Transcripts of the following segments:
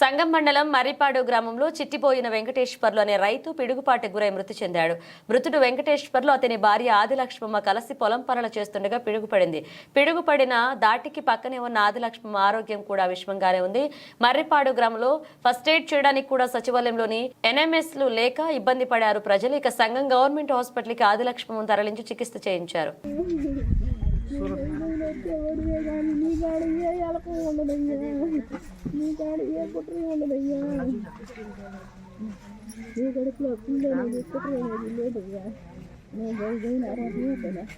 Sangam మండలం మర్రిపాడు గ్రామంలో చిట్టిపోయిన వెంకటేశ్వర్లు అనే రైతు పిడుగుపాటు గురై మృతి చెందాడు. మృతుడు వెంకటేశ్వర్లు అతని భార్య ఆదిలక్ష్మమ్మ కలిసి పొలం పనులు చేస్తుండగా పిడుగుపడింది. పిడుగుపడిన దాటికి పక్కనే ఉన్న ఆదిలక్ష్మమ్మ ఆరోగ్యం కూడా విషమంగానే ఉంది. మర్రిపాడు గ్రామంలో ఫస్ట్ ఎయిడ్ చేయడానికి కూడా సచివాలయంలోని ఎన్ఎంఎస్లు లేక ఇబ్బంది పడారు ప్రజలు. ఇక సంఘం గవర్నమెంట్ హాస్పిటల్కి ఆదిలక్ష్మమ్మను తరలించి చికిత్స చేయించారు. aku yang mau. Ini cari ya putri yang mau dengar. Ini cari pelaku yang mau dengar. Putri yang mau dengar. Ini cari jalan arah dia tuh lah.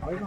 Ayo,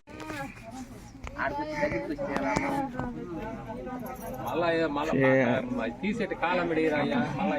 మళ్ళా మళ్ళా తీసేటి కాలం పెడిగిరయ్యా మళ్ళా